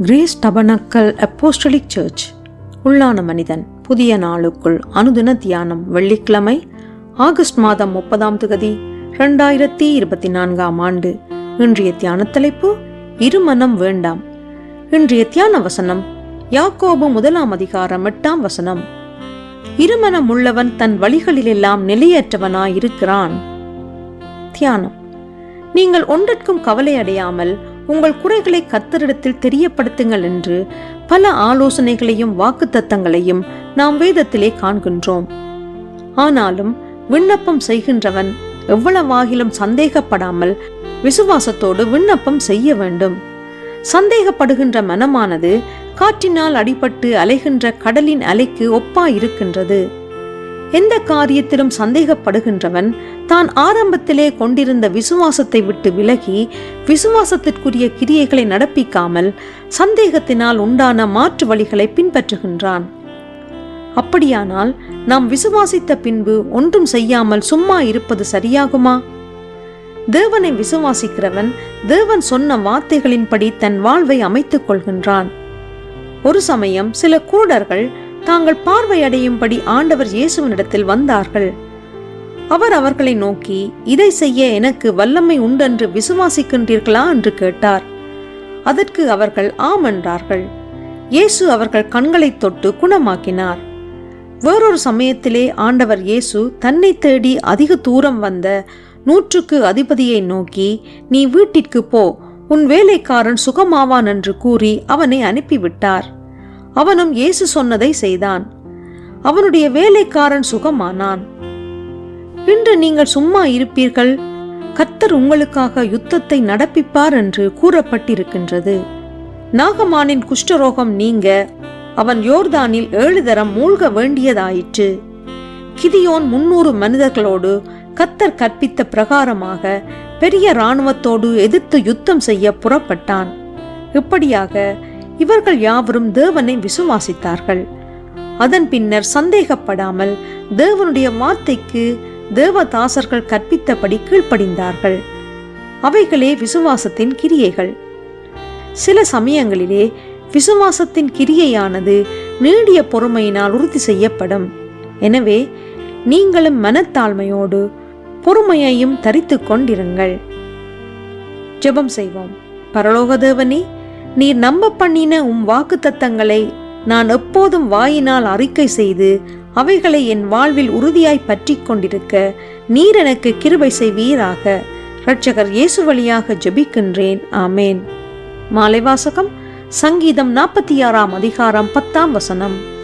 Grace tabernacle apostolic search. உள்ளான மனிதன் புதிய நாளுக்குள் அனுதின தியானம் வெள்ளிக்கிழமை ஆகஸ்ட் மாதம் முப்பதாம் தொகுதி ரெண்டாயிரத்தி இருபத்தி நான்காம் ஆண்டு. இன்றைய தியான தலைப்பு இருமனம் வேண்டாம். இன்றைய தியான வசனம் யாக்கோபு முதலாம் அதிகாரம் எட்டாம் வசனம். இருமனம் உள்ளவன் தன் வழிகளிலெல்லாம் நிலையற்றவனாயிருக்கிறான். தியானம். நீங்கள் ஒன்றிற்கும் கவலை அடையாமல் உங்கள் குறைகளை கத்தரிடத்தில் தெரியப்படுத்துங்கள் என்று பல ஆலோசனைகளையும் வாக்குத்தத்தங்களையும் நாம் வேதத்திலே காண்கின்றோம். ஆனாலும் விண்ணப்பம் செய்கின்றவன் எவ்வளவாகிலும் சந்தேகப்படாமல் விசுவாசத்தோடு விண்ணப்பம் செய்ய வேண்டும். சந்தேகப்படுகின்ற மனமானது காற்றினால் அடிபட்டு அலைகின்ற கடலின் அலைக்கு ஒப்பாயிருக்கின்றது. எந்த காரியத்திலும் சந்தேகப்படுகின்றவன் தான் ஆரம்பத்திலே கொண்டிருந்த விசுவாசத்தை விட்டு விலகி விசுவாசத்திற்குரிய கிரியைகளை நடப்பிக்காமல் சந்தேகத்தினால் உண்டான மாற்று வழிகளை பின்பற்றுகின்றான். அப்படியானால் நாம் விசுவாசித்த பின்பு ஒன்றும் செய்யாமல் சும்மா இருப்பது சரியாகுமா? தேவனை விசுவாசிக்கிறவன் தேவன் சொன்ன வார்த்தைகளின்படி தன் வாழ்வை அமைத்துக் கொள்கின்றான். ஒரு சமயம் சில கூடர்கள் தாங்கள் பார்வையடையும்படி ஆண்டவர் இயேசுவனிடத்தில் வந்தார்கள். அவர் அவர்களை நோக்கி இதை செய்ய எனக்கு வல்லமை உண்டென்று விசுவாசிக்கின்றீர்களா? என்று கேட்டார். அதற்கு அவர்கள் ஆம் என்றார்கள். இயேசு அவர்கள் கண்களை தொட்டு குணமாக்கினார். வேறொரு சமயத்திலே ஆண்டவர் இயேசு தன்னை தேடி அதிக தூரம் வந்த நூற்றுக்கு அதிபதியை நோக்கி நீ வீட்டிற்கு போ உன் வேலைக்காரன் சுகமாவான் என்று கூறி அவனை அனுப்பிவிட்டார். அவனும் இயேசு சொன்னதை செய்தான். அவனுடைய வேலைக்காரன் சுகமானான். இன்று நீங்கள் சும்மா இருப்பீர்கள். கத்தர் உங்களுக்காக யுத்தத்தை நடப்பிப்பார் என்று கூறப்பட்டிருக்கின்றது. நாகமானின் குஷ்டரோகம் நீங்க அவன் யோர்தானில் ஏழு தரம் மூழ்க வேண்டியதாயிற்று. கிதியோன் முன்னூறு மனிதர்களோடு கத்தர் கற்பித்த பிரகாரமாக பெரிய இராணுவத்தோடு எதிர்த்து யுத்தம் செய்ய புறப்பட்டான். இப்படியாக இவர்கள் யாவரும் தேவனை விசுவாசித்தார்கள். அதன் பின்னர் சந்தேகப்படாமல் தேவனுடைய வார்த்தைக்கு தேவதாசர்கள் கற்பித்தபடி கீழ்ப்படிந்தார்கள். அவைகளே விசுவாசத்தின் கிரியைகள். சில சமயங்களிலே விசுவாசத்தின் கிரியையானது நீடிய பொறுமையினால் உறுதி செய்யப்படும். எனவே நீங்களும் மனத்தாழ்மையோடு பொறுமையையும் தரித்து கொண்டிருங்கள். ஜெபம் செய்வோம். பரலோக தேவனே நீர் நம்ப பண்ணின உம் வாக்கு தத்தங்களை நான் எப்போதும் வாயினால் அறிக்கை செய்து அவைகளை என் வாழ்வில் உறுதியாய் பற்றி கொண்டிருக்க நீர் எனக்கு கிருபை செய்வீராக. இரட்சகர் இயேசு வழியாக ஜபிக்கின்றேன். ஆமேன். மாலை வாசகம் சங்கீதம் நாற்பத்தி ஆறாம் அதிகாரம் பத்தாம் வசனம்.